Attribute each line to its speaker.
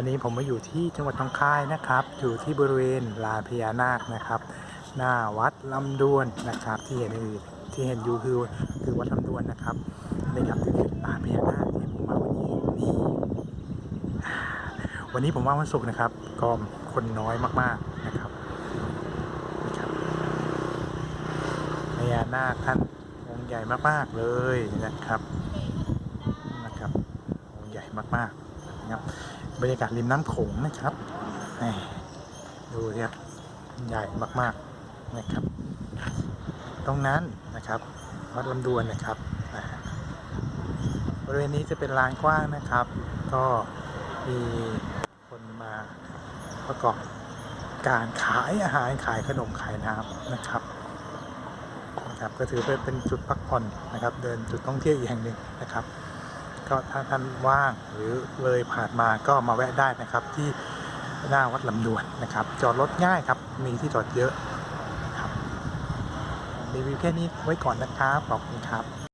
Speaker 1: วันนี้ผมมาอยู่ที่จังหวัดหนองคายนะครับ อยู่ที่บริเวณลานพญานาคนะครับ หน้าวัดลำดวนนะครับ ที่เห็นอยู่ที่เห็นอยู่คือคือวัดลำดวนนะครับนี่ครับคือลานพญานาคที่ผมมาวันนี้นี่วันนี้ผมว่าวันศุกร์นะครับก็คนน้อยมากๆนะครับนี่ครับพญานาคท่านองค์ใหญ่มากๆเลยนะครับนะครับองค์ใหญ่มากๆนะครับ บรรยากาศริมน้ำโขงนะครับดูสิครับใหญ่มากๆนะครับ ตรงนั้นนะครับวัดลำดวนนะครับบริเวณนี้จะเป็นลานกว้างนะครับ ก็มีคนมาประกอบการขายอาหารขายขนมขายน้ำนะครับนะครับ ก็ถือเป็นจุดพักผ่อนนะครับ เดินจุดท่องเที่ยวอีกแห่งหนึ่งนะครับ ก็ถ้าท่านว่างหรือเลยผ่านมาก็มาแวะได้นะครับ ที่หน้าวัดลำดวนนะครับ จอดรถง่ายครับ มีที่จอดเยอะนะครับรีวิวแค่นี้ไว้ก่อนนะครับขอบคุณครับ